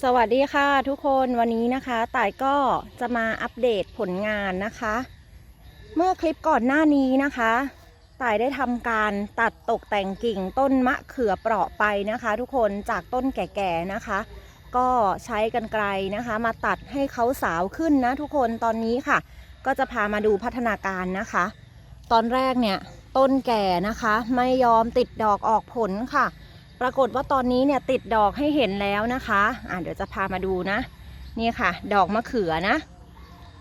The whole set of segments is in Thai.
สวัสดีค่ะทุกคนวันนี้นะคะต่ายก็จะมาอัปเดตผลงานนะคะ เมื่อคลิปก่อนหน้านี้นะคะต่ายได้ทำการตัดตกแต่งกิ่งต้นมะเขือเปราะไปนะคะ ทุกคนจากต้นแก่ๆนะคะ ก็ใช้กันไกลนะคะ มาตัดให้เขาสาวขึ้นนะทุกคนตอนนี้ค่ะ ก็จะพามาดูพัฒนาการนะคะ ตอนแรกเนี่ยต้นแก่นะคะ ไม่ยอมติดดอกออกผลค่ะ ปรากฏว่าตอนนี้เนี่ยติดดอกให้เห็นแล้วนะคะอ่าเดี๋ยวจะพามาดูนะ นี่ค่ะ ดอกมะเขือนะ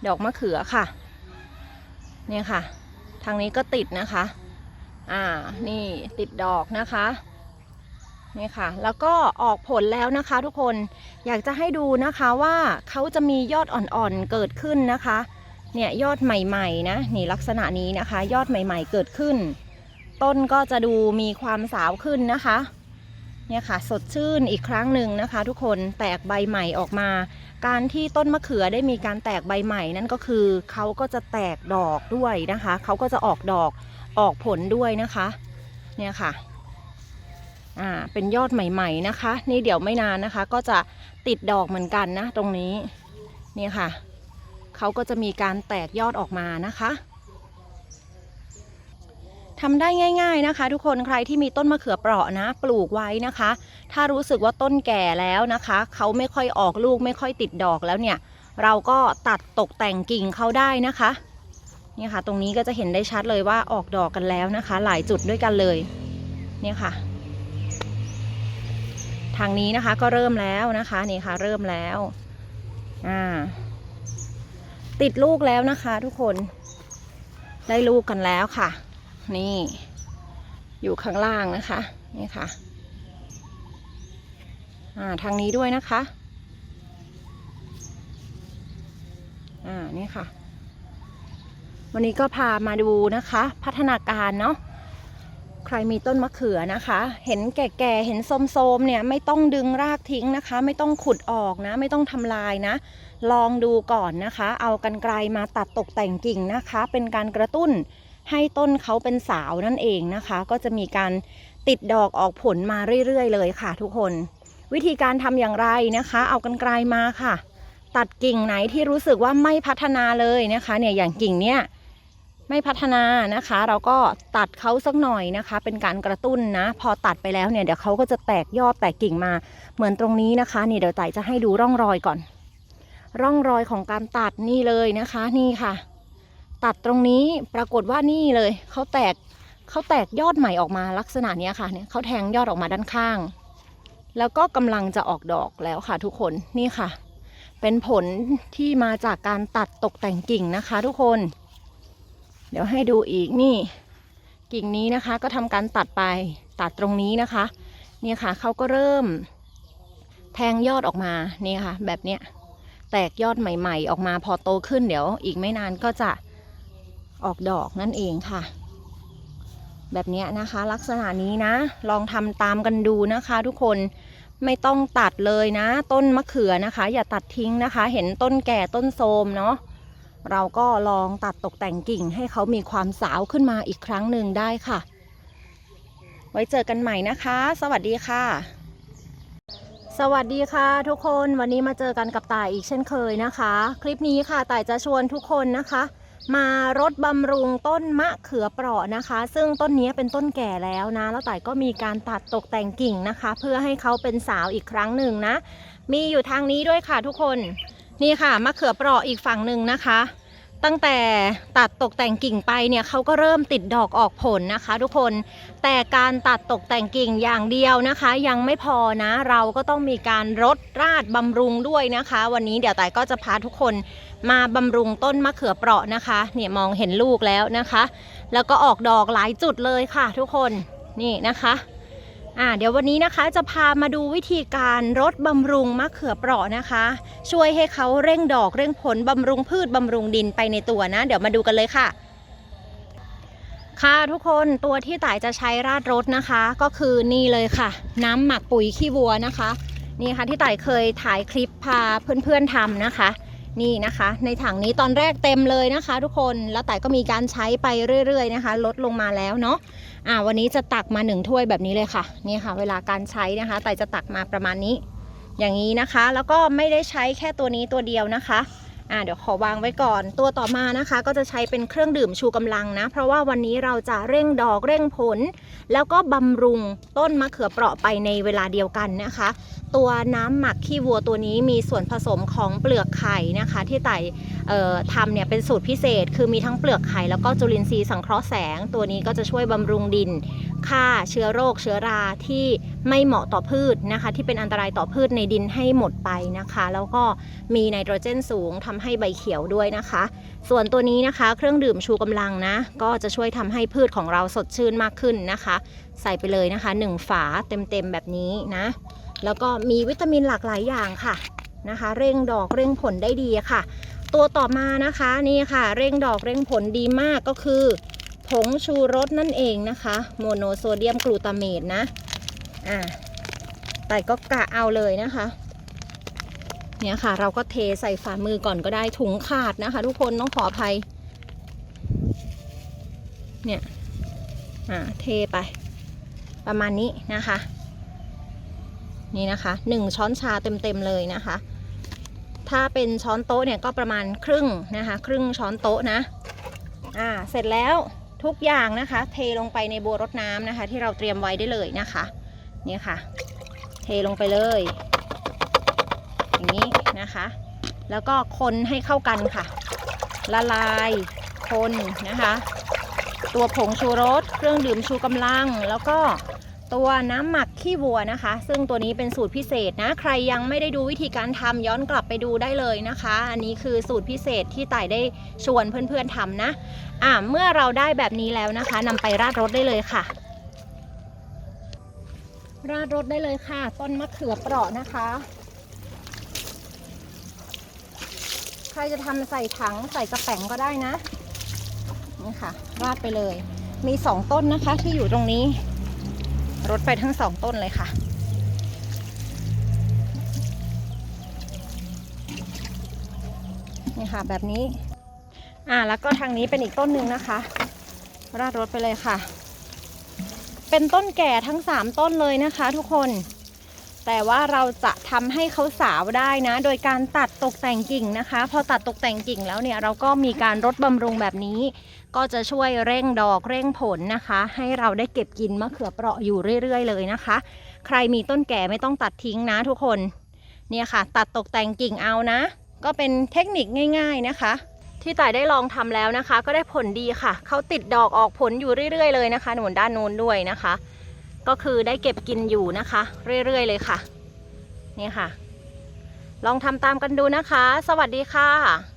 ดอกมะเขือค่ะ เนี่ยค่ะ ทางนี้ก็ติดนะคะ อ่า นี่ติดดอกนะคะนี่ค่ะ แล้วก็ออกผลแล้วนะคะทุกคน อยากจะให้ดูนะคะว่าเขาจะมียอดอ่อนๆเกิดขึ้นนะคะ เนี่ยยอดใหม่ๆนะ นี่ลักษณะนี้นะคะ ยอดใหม่ๆเกิดขึ้น ต้นก็จะดูมีความสาวขึ้นนะคะ เนี่ยค่ะสดชื่นอีกครั้งหนึ่งนะคะ ทุกคนแตกใบใหม่ออกมา การที่ต้นมะเขือได้มีการแตกใบใหม่นั่นก็คือเขาก็จะแตกดอกด้วยนะคะเขาก็จะออกดอกออกผลด้วยนะคะเนี่ยค่ะอ่าเป็นยอดใหม่ ๆนะคะ นี่เดี๋ยวไม่นานนะคะ ก็จะติดดอกเหมือนกันนะ ตรงนี้เนี่ยค่ะเขาก็จะมีการแตกยอดออกมานะคะ ทำได้ง่าย ๆนะคะ ทุกคนใครที่มีต้นมะเขือเปราะนะ ปลูกไว้นะคะ ถ้ารู้สึกว่าต้นแก่แล้วนะคะ เขาไม่ค่อยออกลูกไม่ค่อยติดดอกแล้วเนี่ย เราก็ตัดตกแต่งกิ่งเขาได้นะคะเนี่ยค่ะ ตรงนี้ก็จะเห็นได้ชัดเลยว่าออกดอกกันแล้วนะคะ หลายจุดด้วยกันเลย เนี่ยค่ะ ทางนี้นะคะก็เริ่มแล้วนะคะนี่ค่ะ เริ่มแล้วอ่าติดลูกแล้วนะคะ ทุกคน ได้ลูกกันแล้วค่ะ นี่ อยู่ข้างล่างนะคะ นี่ค่ะ อ่า ทางนี้ด้วยนะคะ อ่า นี่ค่ะ วันนี้ก็พามาดูนะคะ พัฒนาการเนาะ ใครมีต้นมะเขือนะคะ เห็นแก่ๆ เห็นโสมๆ เนี่ยไม่ต้องดึงรากทิ้งนะคะ ไม่ต้องขุดออกนะ ไม่ต้องทำลายนะลองดูก่อนนะคะ เอากันไกลมาตัดตกแต่งกิ่งนะคะ เป็นการกระตุ้น ให้ต้นเขาเป็นสาวนั่นเองนะคะ ก็จะมีการติดดอกออกผลมาเรื่อยๆเลยค่ะทุกคน วิธีการทำอย่างไรนะคะ เอากันไกลมาค่ะ ตัดกิ่งไหนที่รู้สึกว่าไม่พัฒนาเลยนะคะเนี่ยอย่างกิ่งเนี้ยไม่พัฒนานะคะ เราก็ตัดเขาสักหน่อยนะคะ เป็นการกระตุ้นนะ พอตัดไปแล้วเนี่ยเดี๋ยวเขาก็จะแตกยอดแตกกิ่งมาเหมือนตรงนี้นะคะ นี่เดี๋ยวไต่จะให้ดูร่องรอยก่อน ร่องรอยของการตัดนี่เลยนะคะ นี่ค่ะ ตัดตรงนี้ปรากฏว่านี่เลยเขาแตกเขาแตกยอดใหม่ออกมาลักษณะนี้ค่ะเนี่ยเขาแทงยอดออกมาด้านข้าง แล้วก็กำลังจะออกดอกแล้วค่ะทุกคนนี่ค่ะ เป็นผลที่มาจากการตัดตกแต่งกิ่งนะคะทุกคน เดี๋ยวให้ดูอีกนี่ กิ่งนี้นะคะก็ทำการตัดไปตัดตรงนี้นะคะเนี่ยค่ะเขาก็เริ่ม แทงยอดออกมานี่ค่ะ แบบเนี้ยแตกยอดใหม่ ๆ ออกมาพอโตขึ้นเดี๋ยวอีกไม่นานก็จะ ออกดอกนั่นเองค่ะ แบบนี้นะคะ ลักษณะนี้นะ ลองทำตามกันดูนะคะทุกคนไม่ต้องตัดเลยนะ ต้นมะเขือนะคะ อย่าตัดทิ้งนะคะ เห็นต้นแก่ต้นโทมเนาะเราก็ลองตัดตกแต่งกิ่งให้เขามีความสาวขึ้นมาอีกครั้งหนึ่งได้ค่ะ ไว้เจอกันใหม่นะคะ สวัสดีค่ะ สวัสดีค่ะ ทุกคนวันนี้มาเจอกันกับต่ายอีกเช่นเคยนะคะ คลิปนี้ค่ะต่ายจะชวนทุกคนนะคะ มารดบำรุงต้นมะเขือเปราะนะคะ ซึ่งต้นนี้เป็นต้นแก่แล้วนะ แล้วต่ายก็มีการตัดตกแต่งกิ่งนะคะ เพื่อให้เขาเป็นสาวอีกครั้งหนึ่งนะ มีอยู่ทางนี้ด้วยค่ะทุกคน นี่ค่ะมะเขือเปราะอีกฝั่งหนึ่งนะคะ ตั้งแต่ตัดตกแต่งกิ่งไปเนี่ยเขาก็เริ่มติดดอกออกผลนะคะ ทุกคนแต่การตัดตกแต่งกิ่งอย่างเดียวนะคะ ยังไม่พอนะ เราก็ต้องมีการรดราดบำรุงด้วยนะคะ วันนี้เดี๋ยวต่ายก็จะพาทุกคนมาบำรุงต้นมะเขือเปราะนะคะ เนี่ยมองเห็นลูกแล้วนะคะ แล้วก็ออกดอกหลายจุดเลยค่ะ ทุกคนนี่นะคะ อ่าเดี๋ยววันนี้นะคะจะพามาดูวิธีการรดบำรุงมะเขือเปราะนะคะ ช่วยให้เขาเร่งดอกเร่งผลบำรุงพืชบำรุงดินไปในตัวนะ เดี๋ยวมาดูกันเลยค่ะ ค่ะทุกคนตัวที่ต่ายจะใช้ราดรถนะคะ ก็คือนี่เลยค่ะ น้ำหมักปุ๋ยขี้วัวนะคะ นี่ค่ะที่ต่ายเคยถ่ายคลิปพาเพื่อนๆทำนะคะ นี่นะคะ ในถังนี้ตอนแรกเต็มเลยนะคะ ทุกคนแล้วต่ายก็มีการใช้ไปเรื่อย ๆ นะคะ ลดลงมาแล้วเนาะ อ่าวันนี้จะตักมาหนึ่งถ้วยแบบนี้เลยค่ะนี่ค่ะ เวลาการใช้นะคะ แต่จะตักมาประมาณนี้ อย่างนี้นะคะ แล้วก็ไม่ได้ใช้แค่ตัวนี้ตัวเดียวนะคะ อ่าเดี๋ยวขอวางไว้ก่อน ตัวต่อมานะคะ ก็จะใช้เป็นเครื่องดื่มชูกำลังนะ เพราะว่าวันนี้เราจะเร่งดอกเร่งผล แล้วก็บำรุงต้นมะเขือเปราะไปในเวลาเดียวกันนะคะ ตัวน้ำหมักขี้วัวตัวนี้มีส่วนผสมของเปลือกไข่นะคะ ที่ไต่ทำเนี่ยเป็นสูตรพิเศษ คือมีทั้งเปลือกไข่แล้วก็จุลินทรีย์สังเคราะห์แสง ตัวนี้ก็จะช่วยบำรุงดิน ฆ่าเชื้อโรคเชื้อราที่ไม่เหมาะต่อพืชนะคะ ที่เป็นอันตรายต่อพืชในดินให้หมดไปนะคะ แล้วก็มีไนโตรเจนสูงทำให้ใบเขียวด้วยนะคะ ส่วนตัวนี้นะคะเครื่องดื่มชูกำลังนะ ก็จะช่วยทำให้พืชของเราสดชื่นมากขึ้นนะคะ ใส่ไปเลยนะคะ 1 ฝาเต็มๆแบบนี้นะ แล้วก็มีวิตามินหลากหลายอย่างค่ะนะคะ เร่งดอกเร่งผลได้ดีค่ะ ตัวต่อมานะคะนี่ค่ะ เร่งดอกเร่งผลดีมากก็คือ ผงชูรสนั่นเองนะคะ โมโนโซเดียมกลูตาเมตนะ อ่าแต่ก็กะเอาเลยนะคะ เนี่ยค่ะ เราก็เทใส่ฝ่ามือก่อนก็ได้ถุงขาดนะคะ ทุกคนต้องขออภัย เนี่ย อ่า เทไป ประมาณนี้นะคะ นี่นะคะหนึ่งช้อนชาเต็มๆเลยนะคะ ถ้าเป็นช้อนโต๊ะเนี่ยก็ประมาณครึ่งนะคะ ครึ่งช้อนโต๊ะนะ อ่า เสร็จแล้ว ทุกอย่างนะคะ เทลงไปในบัวรดน้ำนะคะ ที่เราเตรียมไว้ได้เลยนะคะเนี่ยค่ะ เทลงไปเลย อย่างนี้นะคะ แล้วก็คนให้เข้ากันค่ะ ละลายคนนะคะ ตัวผงชูรสเครื่องดื่มชูกำลังแล้วก็ ตัวน้ำหมักขี้วัวนะคะ ซึ่งตัวนี้เป็นสูตรพิเศษนะ ใครยังไม่ได้ดูวิธีการทำย้อนกลับไปดูได้เลยนะคะ อันนี้คือสูตรพิเศษที่ต่ายได้ชวนเพื่อนๆทำนะอ่าเมื่อเราได้แบบนี้แล้วนะคะนำไปราดรถได้เลยค่ะ ราดรถได้เลยค่ะ ต้นมะเขือเปราะนะคะ ใครจะทำใส่ถังใส่กระแป๋งก็ได้นะนี่ค่ะ ราดไปเลย มีสองต้นนะคะที่อยู่ตรงนี้ รถไปทั้งสองต้นเลยค่ะ นี่ค่ะแบบนี้ อ่าแล้วก็ทางนี้เป็นอีกต้นหนึ่งนะคะ ราดรถไปเลยค่ะ เป็นต้นแก่ทั้งสามต้นเลยนะคะทุกคน แต่ว่าเราจะทำให้เขาสาวได้นะ โดยการตัดตกแต่งกิ่งนะคะ พอตัดตกแต่งกิ่งแล้วเนี่ยเราก็มีการรดบำรุงแบบนี้ ก็จะช่วยเร่งดอกเร่งผลนะคะ ให้เราได้เก็บกินมะเขือเปราะอยู่เรื่อย ๆ เลยนะคะ ใครมีต้นแก่ไม่ต้องตัดทิ้งนะทุกคน เนี่ยค่ะ ตัดตกแต่งกิ่งเอานะ ก็เป็นเทคนิคง่าย ๆนะคะ ที่ต่ายได้ลองทำแล้วนะคะ ก็ได้ผลดีค่ะเขาติดดอกออกผลอยู่เรื่อย ๆ เลยนะคะหนุนด้านโน้นด้วยนะคะ ก็คือได้เก็บกินอยู่นะคะ เรื่อยๆเลยค่ะ นี่ค่ะ ลองทำตามกันดูนะคะ สวัสดีค่ะ